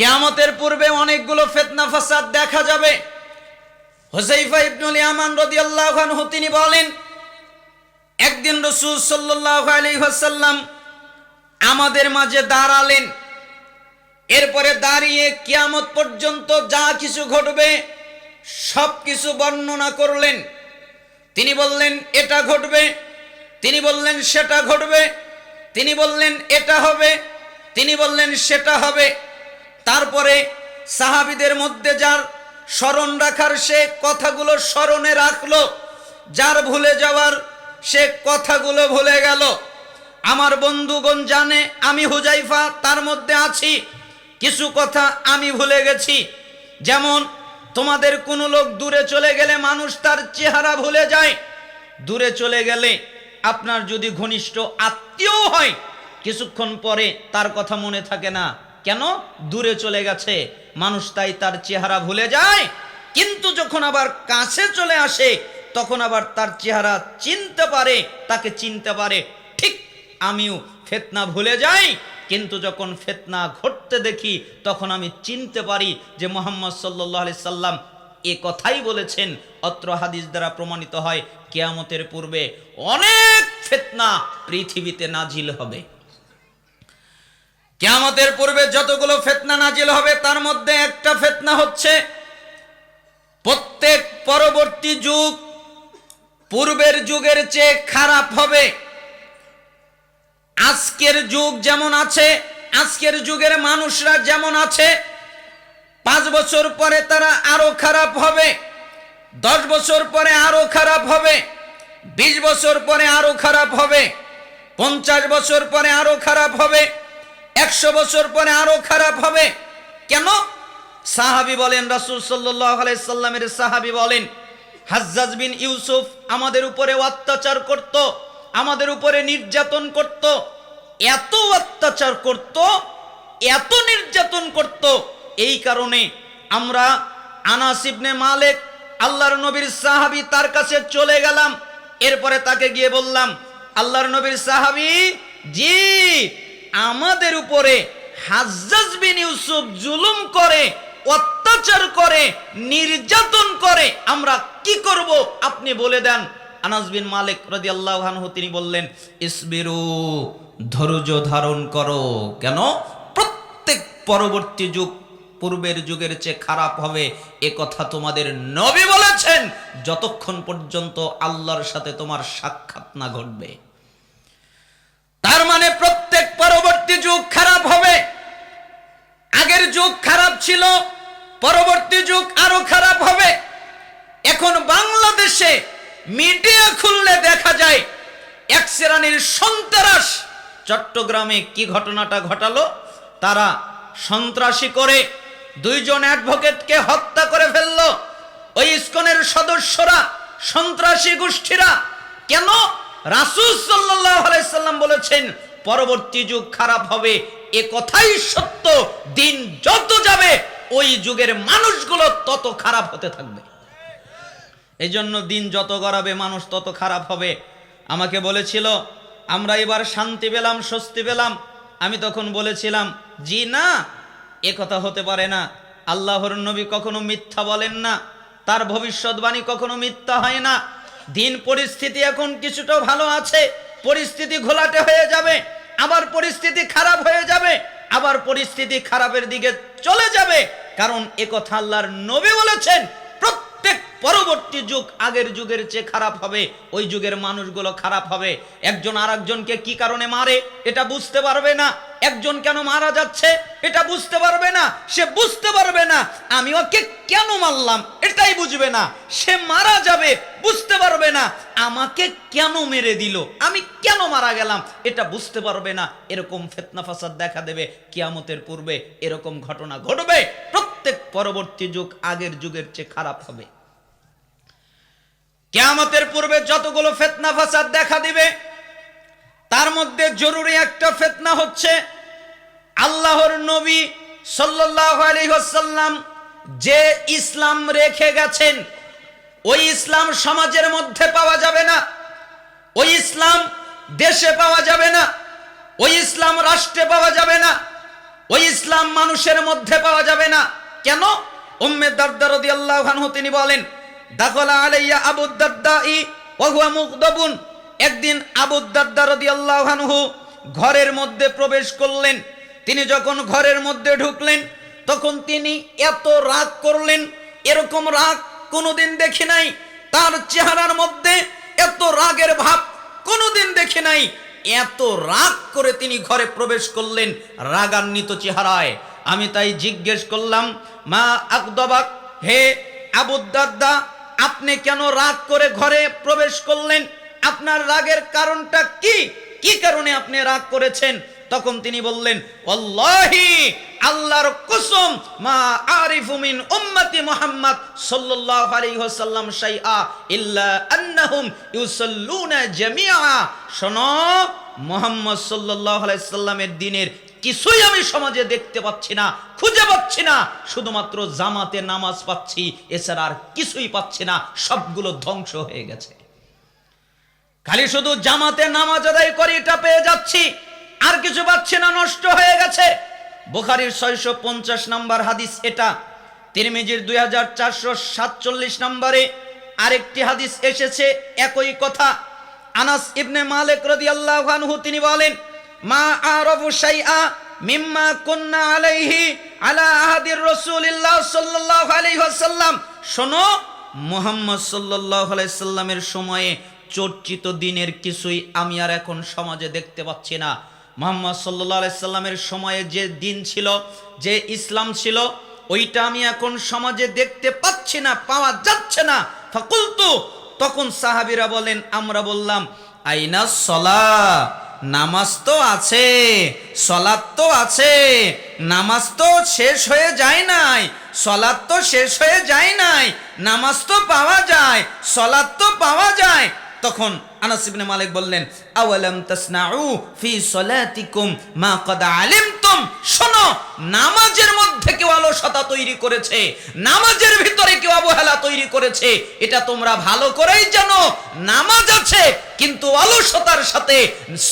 কেয়ামতের পূর্বে অনেকগুলো ফেতনা, ফাসাদ দেখা যাবে। হোসাইফা ইবনুল ইয়ামান রাদিয়াল্লাহু আনহু, তিনি বলেন, একদিন রসুল সাল্লাল্লাহু আলাইহি ওয়াসাল্লাম আমাদের মাঝে দাঁড়ালেন। এরপরে দাঁড়িয়ে কিয়ামত পর্যন্ত যা কিছু ঘটবে সব কিছু বর্ণনা করলেন। তিনি বললেন, এটা ঘটবে। তিনি বললেন, সেটা ঘটবে। তিনি বললেন, এটা হবে। তিনি বললেন, সেটা হবে। তারপরে সাহাবিদের মধ্যে যার স্মরণ রাখার সে কথাগুলো স্মরণে রাখল, যার ভুলে যাওয়ার সে কথাগুলো ভুলে গেল। আমার বন্ধুগণ জানে, আমি হুজাইফা, তার মধ্যে আছি। কিছু কথা আমি ভুলে গেছি। যেমন, তোমাদের কোনো লোক দূরে চলে গেলে মানুষ তার চেহারা ভুলে যায়। দূরে চলে গেলে আপনার যদি ঘনিষ্ঠ আত্মীয় হয়, কিছুক্ষণ পরে তার কথা মনে থাকে না। কেন? দূরে চলে গেছে। মানুষ তাই তার চেহারা ভুলে যায়। কিন্তু যখন আবার কাছে চলে আসে, তখন আবার তার চেহারা চিনতে পারে, তাকে চিনতে পারে। ঠিক আমিও ফেতনা ভুলে যাই। কিন্তু যখন ফেতনা ঘটতে দেখি, তখন আমি চিনতে পারি যে মোহাম্মদ সাল্লাহ আলি সাল্লাম এ কথাই বলেছেন। অত্র হাদিস দ্বারা প্রমাণিত হয়, কেয়ামতের পূর্বে অনেক ফেতনা পৃথিবীতে নাজিল হবে। কেয়ামতের পূর্বে যতগুলো ফেতনা নাজিল হবে, তার মধ্যে একটা ফেতনা হচ্ছে, প্রত্যেক পরবর্তী যুগ পূর্বের যুগের চেয়ে খারাপ হবে। আজকের যুগ যেমন আছে, আজকের যুগের মানুষরা যেমন আছে, পাঁচ বছর পরে তারা আরও খারাপ হবে, দশ বছর পরে আরও খারাপ হবে, বিশ বছর পরে আরও খারাপ হবে, পঞ্চাশ বছর পরে আরও খারাপ হবে। একশো বছর পরে আরও খারাপ হবে। কেন? সাহাবি বলেন, রাসুল সাল্লামের সাহাবি বলেন, হাজ্জাজ বিন ইউসুফ আমাদের উপরে অত্যাচার করত, আমাদের উপরে নির্যাতন করত। এত অত্যাচার করত, এত নির্যাতন করত, এই কারণে আমরা আনাসিবনে মালেক, আল্লাহর নবীর সাহাবি তার কাছে চলে গেলাম। এরপরে তাকে গিয়ে বললাম, আল্লাহর নবীর সাহাবি, জি আমাদের উপরে হাজ্জাজ বিন ইউসুফ জুলুম করে, অত্যাচার করে, নির্যাতন করে, আমরা কি করব? আপনি বলে দেন। আনাস বিন মালিক রাদিয়াল্লাহু আনহু তিনি বললেন, ইসবিরু, ধৈর্য ধারণ করো। কেন? প্রত্যেক পরবর্তী যুগ, পূর্বের যুগের চেয়ে খারাপ হবে এ কথা তোমাদের নবী বলেছেন। যতক্ষণ পর্যন্ত আল্লাহর সাথে তোমার সাক্ষাৎ না ঘটবে। তার মানে প্রত্যেক পরবর্তী যুগ খারাপ হবে। আগের যুগ খারাপ ছিল, পরবর্তী যুগ আরও খারাপ হবে। এখন বাংলাদেশে মিডিয়া খুললে দেখা যায়, এক শ্রেণির সন্ত্রাস চট্টগ্রামে কি ঘটনাটা ঘটালো? তারা সন্ত্রাসী করে দুইজন অ্যাডভোকেটকে হত্যা করে ফেলল। ওই ইস্কনের সদস্যরা, সন্ত্রাসী গোষ্ঠীরা কেন রাসুল সাল্লাহ আলাইসাল্লাম বলেছেন, পরবর্তী যুগ খারাপ হবে, এ কথাই সত্য, দিন যত যাবে, ওই যুগের মানুষগুলো তত খারাপ হতে থাকবে। এই জন্য দিন যত গড়াবে, মানুষ তত খারাপ হবে। আমাকে বলেছিল, আমরা এবার শান্তি পেলাম, স্বস্তি পেলাম। আমি তখন বলেছিলাম, জি না, এ কথা হতে পারে না। আল্লাহর নবী কখনো মিথ্যা বলেন না। তার ভবিষ্যৎবাণী কখনো মিথ্যা হয় না। দিন পরিস্থিতি এখন কিছুটা ভালো আছে, পরিস্থিতি ঘোলাটে হয়ে যাবে, আবার পরিস্থিতি খারাপ হয়ে যাবে, আবার পরিস্থিতি খারাপের দিকে চলে যাবে। কারণ কথা আল্লাহর নবী বলেছেন, প্রত্যেক পরবর্তী যুগ আগের যুগের চেয়ে খারাপ হবে, ওই যুগের মানুষগুলো খারাপ হবে। একজন আর কি কারণে মারে, এটা বুঝতে পারবে না। একজন কেন মারা যাচ্ছে, এটা বুঝতে পারবে না, সে বুঝতে পারবে না, আমি ওকে কেন মারলাম, এটাই বুঝবে না, সে মারা যাবে, বুঝতে পারবে না, আমাকে কেন মেরে দিল, আমি কেন মারা গেলাম, এটা বুঝতে পারবে না, এরকম ফেতনা ফাসাদ দেখা দেবে, কিয়ামতের পূর্বে এরকম ঘটনা ঘটবে, প্রত্যেক পরবর্তী যুগ আগের যুগের চেয়ে খারাপ হবে। কেয়ামতের পূর্বে যতগুলো ফেতনা ফাসাদ দেখা দিবে তার মধ্যে জরুরি একটা ফেতনা হচ্ছে, আল্লাহর নবী ওয়াসাল্লাম যে ইসলাম রেখে গেছেন, ওই ইসলাম সমাজের মধ্যে পাওয়া যাবে না, ওই ইসলাম দেশে পাওয়া যাবে না, ওই ইসলাম রাষ্ট্রে পাওয়া যাবে না, ওই ইসলাম মানুষের মধ্যে পাওয়া যাবে না। কেন? উম্মে আনহু তিনি বলেন, দাখলা আলাইয়া আবু ই হুয়া মুগদাবুন। একদিন আবু দারদা রাদিয়াল্লাহু আনহু ঘরের মধ্যে প্রবেশ করলেন। তিনি যখন ঘরের মধ্যে ঢুকলেন, তখন তিনি এত রাগ করলেন, এরকম রাগ কোনোদিন দেখি নাই। তার চেহারার মধ্যে এত রাগের ভাব কোনোদিন দেখি নাই। এত রাগ করে তিনি ঘরে প্রবেশ করলেন রাগান্বিত চেহারায়। আমি তাই জিজ্ঞেস করলাম, মা আকদবাক হে আবুদ্দাদ্দা আপনি কেন রাগ করে ঘরে প্রবেশ করলেন? আপনার রাগের কারণটা কি? কি কারণে আপনি রাগ করেছেন? তখন তিনি বললেন অল্লাহি আল্লাহর কসম, মা আরিফু মিন উম্মতি মুহাম্মদ সাল্লাল্লাহু আলাইহি ওয়াসাল্লাম শাইআ ইল্লা আন্নাহুম ইউসাল্লুনা জামিআ। শোনো, মুহাম্মদ সাল্লাল্লাহু আলাইহি সাল্লামের দিনের কিছুই আমি সমাজে দেখতে পাচ্ছি না, খুঁজে পাচ্ছি না, শুধুমাত্র জামাতে নামাজ পাচ্ছি, এছাড়া আর কিছুই পাচ্ছি না, সবগুলো ধ্বংস হয়ে গেছে। খালি শুধু জামাতে নামাজ আদায় করি এটা পেয়ে যাচ্ছি। আর কিছু পাচ্ছি না, নষ্ট হয়ে গেছে। বুখারির ছয়শো পঞ্চাশ নম্বর হাদিস এটা, তিরমিজির দুই হাজার চারশো সাতচল্লিশ নম্বরে আরেকটি হাদিস এসেছে একই কথা। আনাস ইবনে মালিক রাদিয়াল্লাহু আনহু তিনি বলেন, মা আরাফু শাইআ মিম্মা কুন্না আলাইহি আলা আহাদির রাসূলিল্লাহ সাল্লাল্লাহু আলাইহি ওয়াসাল্লাম। শোনো, মুহাম্মদ সাল্লাল্লাহু আলাইহি সাল্লামের সময়ে চর্চিত দিনের কিছুই আমি আর এখন সমাজে দেখতে পাচ্ছি না। মোহাম্মদ সাল্লাহ সাল্লামের সময়ে যে দিন ছিল, যে ইসলাম ছিল, ওইটা আমি এখন সমাজে দেখতে পাচ্ছি না, পাওয়া যাচ্ছে না। ফাকুলতু, তখন সাহাবিরা বলেন, আমরা বললাম, আইনা সলা, নামাজ তো আছে, সলাৎ তো আছে, নামাজ তো শেষ হয়ে যায় নাই, সলাৎ তো শেষ হয়ে যায় নাই, নামাজ তো পাওয়া যায়, সলাৎ তো পাওয়া যায়। তখন আনাস ইবনে মালিক বললেন, আওয়ালাম তাসনাউ ফি সলাতিকুম মা কদ আলিমতুম? শোনো, নামাজের মধ্যে কেউ অলসতা তৈরি করেছে, নামাজের ভিতরে কেউ অবহেলা তৈরি করেছে, এটা তোমরা ভালো করেই জানো, নামাজ আছে, কিন্তু অলসতার সাথে,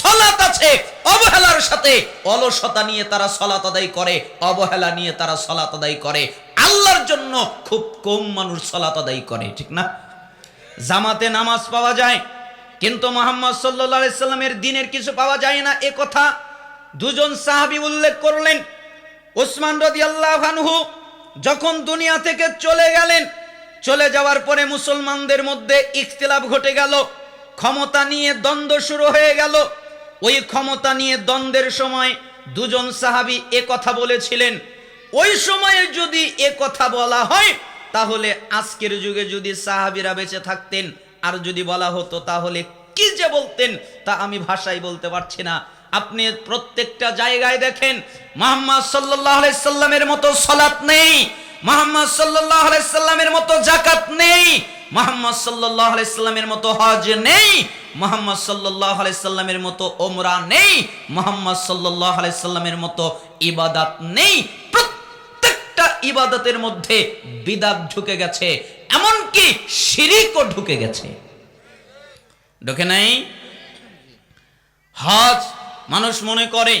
সলাত আছে, অবহেলার সাথে, অলসতা নিয়ে তারা সলাত আদায় করে, অবহেলা নিয়ে তারা সলাত আদায় করে। আল্লাহর জন্য খুব কম মানুষ সলাত আদায় করে, ঠিক না? জামাতে নামাজ পাওয়া যায়, কিন্তু মোহাম্মদ সাল্লা সাল্লামের দিনের কিছু পাওয়া যায় না, এ কথা দুজন সাহাবি উল্লেখ করলেন। ওসমান রদি আল্লাহানহু যখন দুনিয়া থেকে চলে গেলেন, চলে যাওয়ার পরে মুসলমানদের মধ্যে ইখতিলাফ ঘটে গেল, ক্ষমতা নিয়ে দ্বন্দ্ব শুরু হয়ে গেল। ওই ক্ষমতা নিয়ে দ্বন্দ্বের সময় দুজন সাহাবি এ কথা বলেছিলেন, ওই সময়ে যদি এ কথা বলা হয় তাহলে আজকের যুগে যদি সাহাবিরা বেঁচে থাকতেন আর যদি বলা হতো, তাহলে কি যে বলতেন? তা আমি ভাষায় বলতে পারছি না। আপনি প্রত্যেকটা জায়গায় দেখেন, মোহাম্মদ সাল্লাহ সাল্লামের মতো সলাৎ নেই, মোহাম্মদ সাল্লাহ সাল্লামের মতো জাকাত নেই, মোহাম্মদ সাল্লাহ সাল্লামের মতো হজ নেই, মোহাম্মদ সাল্লাহ সাল্লামের মতো ওমরা নেই, মোহাম্মদ সাল্লাহ সাল্লামের মতো ইবাদাত নেই। ইবাদতের মধ্যে বিদাত ঢুকে গেছে, এমনকি শিরিকও ঢুকে গেছে। ঢুকে নাই? হজ মানুষ মনে করে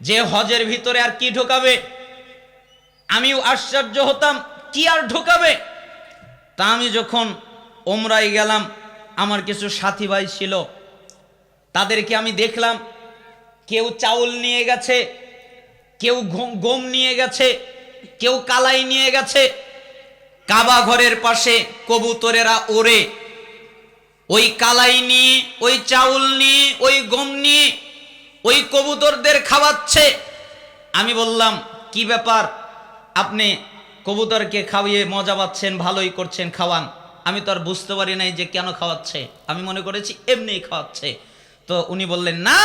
যে হজের ভিতরে আর কি ঢোকাবে? আমিও আশ্চর্য হতাম, কি আর ঢোকাবে? তা আমি যখন ওমরাই গেলাম, আমার কিছু সাথী ভাই ছিল, তাদেরকে আমি দেখলাম, কেউ চাউল নিয়ে গেছে, কেউ গম নিয়ে গেছে কেউ কালাই নিয়ে গেছে। কাবা ঘরের পাশে কবুতরেরা ওড়ে। ওই কালাই নিয়ে, ওই চাউল নিয়ে, ওই গম নিয়ে, ওই কবুতরদের খাওয়াচ্ছে। আমি বললাম, কি ব্যাপার? আপনি কবুতরকে খাওয়িয়ে মজা পাচ্ছেন, ভালোই করছেন, খাওয়ান। আমি তো আর বুঝতে পারি নাই যে কেন খাওয়াচ্ছে। আমি মনে করেছি এমনিই খাওয়াচ্ছে। তো উনি বললেন, না,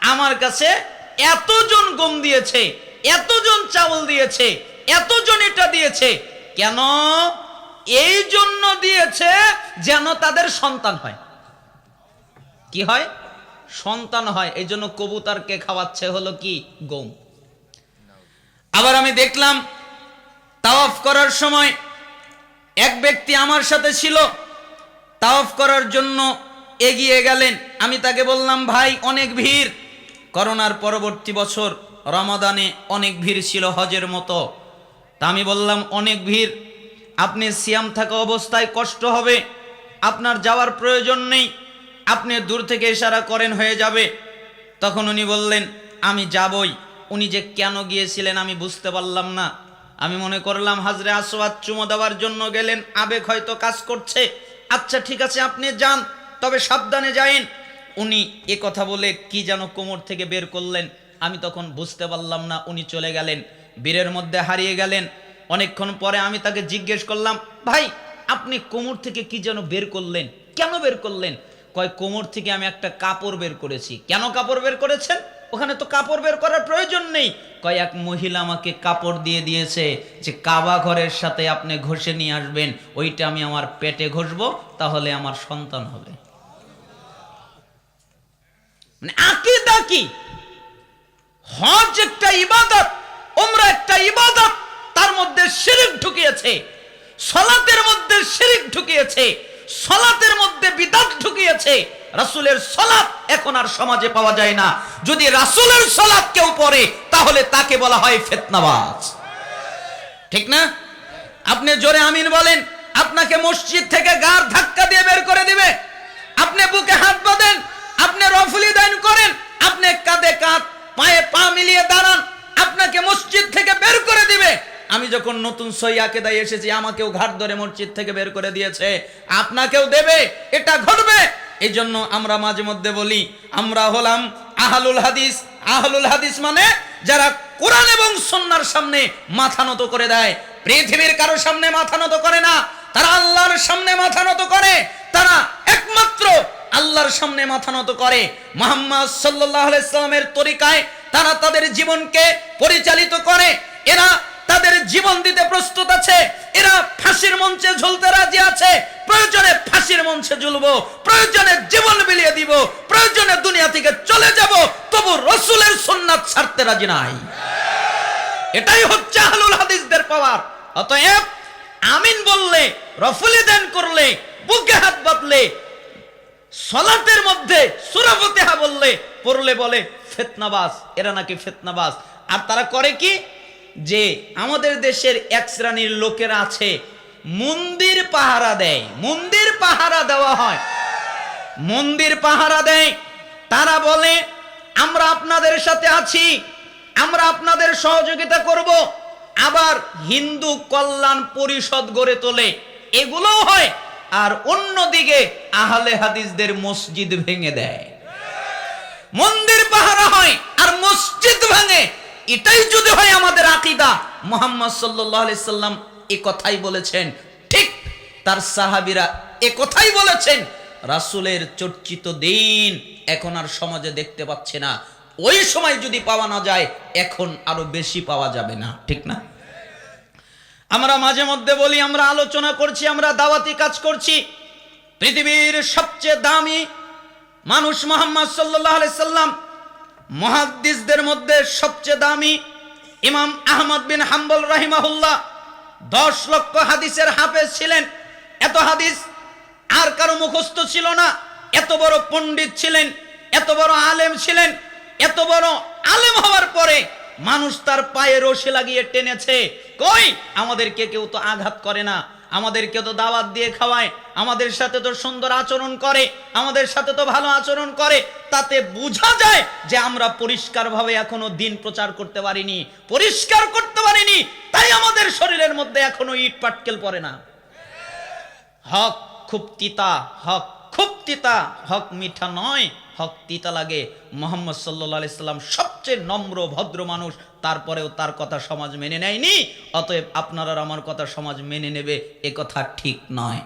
আমার কাছে এতজন গম দিয়েছে এতজন চাউল দিয়েছে, এতজন এটা দিয়েছে, কেন? এই জন্য দিয়েছে যেন তাদের সন্তান হয়। কি হয়? সন্তান হয়, এই জন্য কবুতরকে খাওয়াচ্ছে হলো কি? গম। আবার আমি দেখলাম, তাওয়াফ করার সময় এক ব্যক্তি আমার সাথে ছিল, তাওয়াফ করার জন্য এগিয়ে গেলেন। আমি তাকে বললাম, ভাই, অনেক ভিড়। করোনার পরবর্তী বছর রমাদানে অনেক ভিড় ছিল হজের মতো। তা আমি বললাম, অনেক ভিড়। আপনি সিয়াম থাকা অবস্থায় কষ্ট হবে। আপনার যাওয়ার প্রয়োজন নেই। আপনি দূর থেকে ইশারা করেন হয়ে যাবে। তখন উনি বললেন, আমি যাবই। উনি যে কেন গিয়েছিলেন আমি বুঝতে পারলাম না। আমি মনে করলাম, হাজরে আসওয়াদ চুমো দেওয়ার জন্য গেলেন, আবেগ হয়তো কাজ করছে। আচ্ছা ঠিক আছে, আপনি যান, তবে সাবধানে যায়েন উনি এ কথা বলে কি যেন কোমর থেকে বের করলেন, আমি তখন বুঝতে পারলাম না, উনি চলে গেলেন, বীরের মধ্যে হারিয়ে গেলেন। অনেকক্ষণ পরে আমি তাকে জিজ্ঞেস করলাম, ভাই, আপনি কোমর থেকে কি যেন বের করলেন? কেন বের করলেন? কয়, কোমর থেকে আমি একটা কাপড় বের করেছি। কেন কাপড় বের করেছেন? ওখানে তো কাপড় বের করার প্রয়োজন নেই। কয়, এক মহিলা আমাকে কাপড় দিয়ে দিয়েছে যে, কাবা ঘরের সাথে আপনি ঘষে নিয়ে আসবেন, ওইটা আমি আমার পেটে ঘষবো, তাহলে আমার সন্তান হবে। মানে আকিদা কি হজ একটা ইবাদত ওমরা একটা ইবাদত, তার মধ্যে শিরিক ঢুকিয়েছে। সলাতের মধ্যে শিরিক ঢুকিয়েছে, সলাতের মধ্যে বিদাত ঢুকিয়েছে। রাসূলের সলাত এখন আর সমাজে পাওয়া যায় না। যদি রাসূলের সলাত কেউ পড়ে, তাহলে তাকে বলা হয় ফিতনাবাজ। ঠিক না? আপনি জোরে আমিন বলেন, আপনাকে মসজিদ থেকে গার ধাক্কা দিয়ে বের করে দিবে। আপনি বুকে হাত বাঁধেন আপনি রফুলি দান করেন, আপনি কাঁধে কাঁধ, পায়ে পা মিলিয়ে দাঁড়ান, আপনাকে মসজিদ থেকে বের করে দিবে। আমি যখন নতুন সৈয়াকে দায় এসেছি, আমাকেও ঘাট ধরে মসজিদ থেকে বের করে দিয়েছে। আপনাকেও দেবে, এটা ঘটবে। এই জন্য আমরা মাঝে মধ্যে বলি, আমরা হলাম আহলুল হাদিস। আহলুল হাদিস মানে যারা কোরআন এবং সন্ন্যার সামনে মাথা নত করে দেয়। পৃথিবীর কারও সামনে মাথা নত করে না, তারা আল্লাহর সামনে মাথা নত করে। তারা একমাত্র আল্লাহর সামনে মাথা নত করে। মোহাম্মদ সাল্লামের তরিকায় তারা তাদের জীবনকে পরিচালিত করে। এরা তাদের জীবন দিতে প্রস্তুত আছে। এরা ফাঁসির মঞ্চে ঝুলতে রাজি আছে। প্রয়োজনে ফাঁসির মঞ্চে ঝুলবো। প্রয়োজনে জীবন বিলিয়ে দিব। প্রয়োজনে দুনিয়া থেকে চলে যাব। তবু রসুলের সুন্নাত ছাড়তে রাজি নাই। এটাই হচ্ছে আহলুল হাদিসদের পাওয়ার। অতএব আমিন বললে রফুলি দান করলে, বুকে হাত বাঁধলে সলাতের মধ্যে সুরাফতেহা বললে, পড়লে বলে ফেতনাবাস এরা নাকি ফেতনাবাস আর তারা করে কি? যে আমাদের দেশের এক শ্রেণির লোকেরা আছে, মন্দির পাহারা দেয়। মন্দির পাহারা দেওয়া হয়। মন্দির পাহারা দেয়। তারা বলে, আমরা আপনাদের সাথে আছি, আমরা আপনাদের সহযোগিতা করব। আবার হিন্দু কল্যাণ পরিষদ গড়ে তোলে। এগুলোও হয়। আর অন্যদিকে আহলে হাদিসদের মসজিদ ভেঙে দেয়। মন্দির পাহারা হয় আর মসজিদ ভাঙে। এটাই যদি হয় আমাদের আকিদা। মোহাম্মদ সাল্লাহ সাল্লাম এ কথাই বলেছেন। ঠিক তার সাহাবিরা এ কথাই বলেছেন। রাসূলের চর্চিত দিন এখন আর সমাজে দেখতে পাচ্ছে না। ওই সময় যদি পাওয়া না যায়, এখন আরও বেশি পাওয়া যাবে না। ঠিক না? আমরা মাঝে মধ্যে বলি, আমরা আলোচনা করছি, আমরা দাওয়াতি কাজ করছি। পৃথিবীর সবচেয়ে দামি মানুষ মোহাম্মদ সাল্লাহ সাল্লাম, মহাদ্দিসদের মধ্যে সবচেয়ে দামি ইমাম আহমদ বিন হাম্বল রাহিমাহুল্লাহ। দশ লক্ষ হাদিসের হাফেজ ছিলেন। এত হাদিস আর কারও মুখস্থ ছিল না। এত বড় পণ্ডিত ছিলেন, এত বড় আলেম ছিলেন, এত বড় আলেম হওয়ার পরে মানুষ তার পায়ে রশি লাগিয়ে টেনেছে। কই? আমাদেরকে কেউ তো আঘাত করে না। আমাদেরকে তো দাওয়াত দিয়ে খাওয়ায়। আমাদের সাথে তো সুন্দর আচরণ করে। আমাদের সাথে তো ভালো আচরণ করে। তাতে বোঝা যায় যে আমরা পরিষ্কারভাবে এখনও দিন প্রচার করতে পারিনি। পরিষ্কার করতে পারিনি। তাই আমাদের শরীরের মধ্যে এখনও ইট পাটকেল পড়ে না। হক খুব তিতা, হক খুব তিতা, হক মিঠা নয়। হক তিতা লাগে। মোহাম্মদ সাল্লাহ সাল্লাম সবচেয়ে নম্র, ভদ্র মানুষ। তারপরেও তার কথা সমাজ মেনে নেয়নি। অতএব আপনারা আমার কথা সমাজ মেনে নেবে, এ কথা ঠিক নয়।